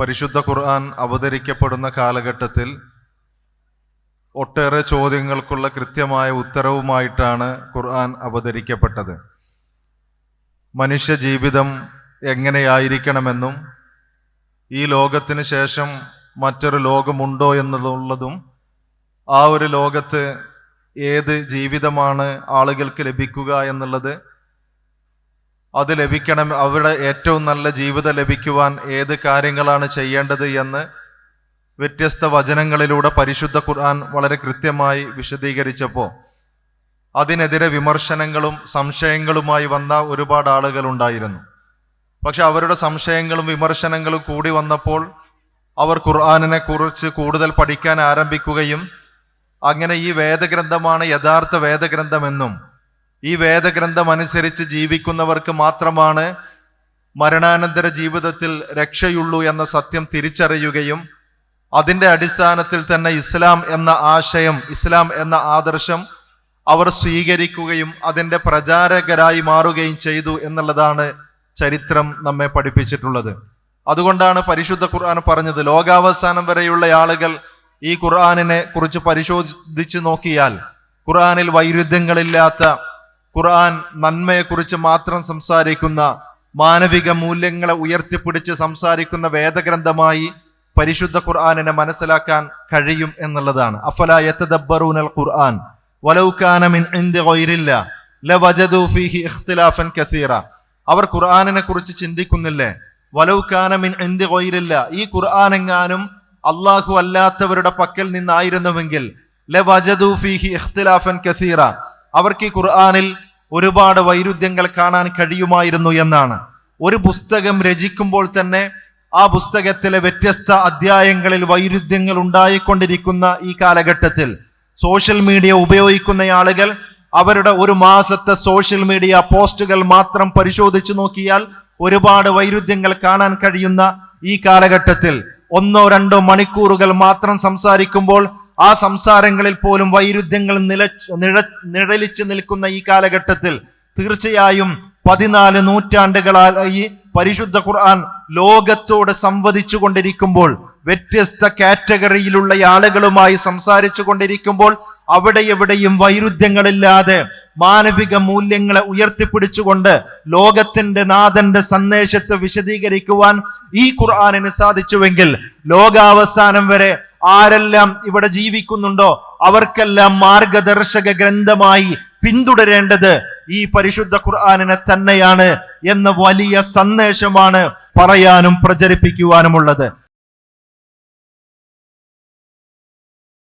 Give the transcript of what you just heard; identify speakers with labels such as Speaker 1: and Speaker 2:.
Speaker 1: പരിശുദ്ധ ഖുർആൻ അവതരിക്കപ്പെടുന്ന കാലഘട്ടത്തിൽ ഒട്ടേറെ ചോദ്യങ്ങൾക്കുള്ള കൃത്യമായ ഉത്തരവുമായിട്ടാണ് ഖുർആൻ അവതരിക്കപ്പെട്ടത്. മനുഷ്യ ജീവിതം എങ്ങനെയായിരിക്കണമെന്നും ഈ ലോകത്തിന് ശേഷം മറ്റൊരു ലോകമുണ്ടോ എന്നുള്ളതും ആ ഒരു ലോകത്ത് ഏത് ജീവിതമാണ് ആളുകൾക്ക് ലഭിക്കുക എന്നുള്ളത് അത് ലഭിക്കണം. അവിടെ ഏറ്റവും നല്ല ജീവിതം ലഭിക്കുവാൻ ഏത് കാര്യങ്ങളാണ് ചെയ്യേണ്ടത് എന്ന് വ്യത്യസ്ത വചനങ്ങളിലൂടെ പരിശുദ്ധ ഖുർആൻ വളരെ കൃത്യമായി വിശദീകരിച്ചപ്പോൾ അതിനെതിരെ വിമർശനങ്ങളും സംശയങ്ങളുമായി വന്ന ഒരുപാട് ആളുകൾ ഉണ്ടായിരുന്നു. പക്ഷെ അവരുടെ സംശയങ്ങളും വിമർശനങ്ങളും കൂടി വന്നപ്പോൾ അവർ ഖുർആാനിനെ കുറിച്ച് കൂടുതൽ പഠിക്കാൻ ആരംഭിക്കുകയും അങ്ങനെ ഈ വേദഗ്രന്ഥമാണ് യഥാർത്ഥ വേദഗ്രന്ഥമെന്നും ഈ വേദഗ്രന്ഥം അനുസരിച്ച് ജീവിക്കുന്നവർക്ക് മാത്രമാണ് മരണാനന്തര ജീവിതത്തിൽ രക്ഷയുള്ളൂ എന്ന സത്യം തിരിച്ചറിയുകയും അതിന്റെ അടിസ്ഥാനത്തിൽ തന്നെ ഇസ്ലാം എന്ന ആശയം ഇസ്ലാം എന്ന ആദർശം അവർ സ്വീകരിക്കുകയും അതിന്റെ പ്രചാരകരായി മാറുകയും ചെയ്തു എന്നുള്ളതാണ് ചരിത്രം നമ്മെ പഠിപ്പിച്ചിട്ടുള്ളത്. അതുകൊണ്ടാണ് പരിശുദ്ധ ഖുർആൻ പറഞ്ഞത് ലോകാവസാനം വരെയുള്ള ആളുകൾ ഈ ഖുർആനിനെ കുറിച്ച് പരിശോധിച്ച് നോക്കിയാൽ ഖുർആനിൽ വൈരുദ്ധ്യങ്ങളില്ലാത്ത ഖുർആൻ നന്മയെക്കുറിച്ച് മാത്രം സംസാരിക്കുന്ന മാനവിക മൂല്യങ്ങളെ ഉയർത്തിപ്പിടിച്ച് സംസാരിക്കുന്ന വേദഗ്രന്ഥമായി പരിശുദ്ധ ഖുർആാനിനെ മനസ്സിലാക്കാൻ കഴിയും എന്നുള്ളതാണ്. അഫല യത്തദബ്ബറൂനൽ ഖുർആൻ? വലൗകാന മിൻ ഇൻദി ഗൈരില്ല ലവജദു ഫീഹി ഇഖ്തിലാഫൻ കസീറ. അവർ ഖുർആാനിനെ കുറിച്ച് ചിന്തിക്കുന്നില്ലേ? വലൗകാന മിൻ ഇൻദി ഗൈരില്ല ഈ ഖുർആൻ എങ്ങാനും അള്ളാഹു അല്ലാത്തവരുടെ പക്കൽ നിന്നായിരുന്നുവെങ്കിൽ ലവജദു ഫീഹി ഇഖ്തിലാഫൻ കസീറ. അവർക്ക് ഈ ഖുർആാനിൽ ഒരുപാട് വൈരുദ്ധ്യങ്ങൾ കാണാൻ കഴിയുമായിരുന്നു എന്നാണ്. ഒരു പുസ്തകം രചിക്കുമ്പോൾ തന്നെ ആ പുസ്തകത്തിലെ വ്യത്യസ്ത അധ്യായങ്ങളിൽ വൈരുദ്ധ്യങ്ങൾ ഉണ്ടായിക്കൊണ്ടിരിക്കുന്ന ഈ കാലഘട്ടത്തിൽ സോഷ്യൽ മീഡിയ ഉപയോഗിക്കുന്ന ആളുകൾ അവരുടെ ഒരു മാസത്തെ സോഷ്യൽ മീഡിയ പോസ്റ്റുകൾ മാത്രം പരിശോധിച്ചു നോക്കിയാൽ ഒരുപാട് വൈരുദ്ധ്യങ്ങൾ കാണാൻ കഴിയുന്ന ഈ കാലഘട്ടത്തിൽ ഒന്നോ രണ്ടോ മണിക്കൂറുകൾ മാത്രം സംസാരിക്കുമ്പോൾ ആ സംസാരങ്ങളിൽ പോലും വൈരുദ്ധ്യങ്ങൾ നിലച്ച് നിഴ നിഴലിച്ചു നിൽക്കുന്ന ഈ കാലഘട്ടത്തിൽ തീർച്ചയായും പതിനാല് നൂറ്റാണ്ടുകളായി പരിശുദ്ധ ഖുർആൻ ലോകത്തോട് സംവദിച്ചു കൊണ്ടിരിക്കുമ്പോൾ വ്യത്യസ്ത കാറ്റഗറിയിലുള്ള ആളുകളുമായി സംസാരിച്ചു കൊണ്ടിരിക്കുമ്പോൾ അവിടെ എവിടെയും വൈരുദ്ധ്യങ്ങളില്ലാതെ മാനവിക മൂല്യങ്ങളെ ഉയർത്തിപ്പിടിച്ചുകൊണ്ട് ലോകത്തിന്റെ നാഥന്റെ സന്ദേശത്തെ വിശദീകരിക്കുവാൻ ഈ ഖുർആാനിന് സാധിച്ചുവെങ്കിൽ ലോകാവസാനം വരെ ആരെല്ലാം ഇവിടെ ജീവിക്കുന്നുണ്ടോ അവർക്കെല്ലാം മാർഗദർശക ഗ്രന്ഥമായി പിന്തുടരേണ്ടത് ഈ പരിശുദ്ധ ഖുർആാനിനെ തന്നെയാണ് എന്ന വലിയ സന്ദേശമാണ് പറയാനും പ്രചരിപ്പിക്കുവാനുമുള്ളത്.